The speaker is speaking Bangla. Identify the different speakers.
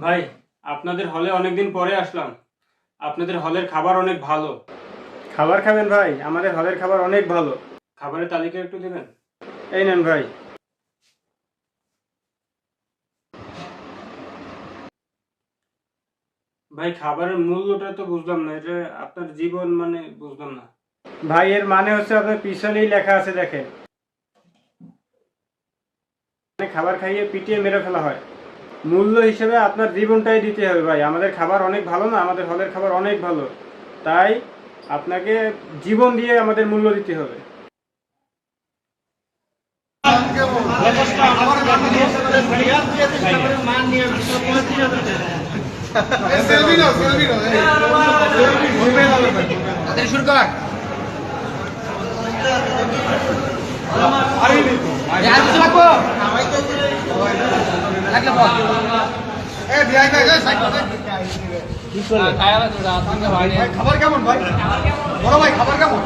Speaker 1: ভাই আপনাদের হলে অনেকদিন পরে আসলাম। আপনাদের হলের খাবার অনেক ভালো। খাবার খাবেন ভাই আমাদের হলের খাবার অনেক ভালো। খাবারের তালিকা একটু দেবেন? এই নেন ভাই। ভাই খাবারের মূল্যটা তো বুঝলাম না এটা আপনার জীবন মানে বুঝলাম না। ভাই এর মানে হচ্ছে আপনার পিছনেই লেখা আছে দেখেন। মানে খাবার খাইয়ে পিটিয়ে মেরে ফেলা হয়। মূল্য হিসেবে আপনার জীবনটাই দিতে হবে ভাই। আমাদের খাবার অনেক ভালো না? আমাদের হলের খাবার অনেক ভালো। তাই আপনাকে জীবন দিয়ে আমাদের মূল্য দিতে হবে।
Speaker 2: শুরু কর। খাবার কেমন ভাই? বড় ভাই খবর কেমন?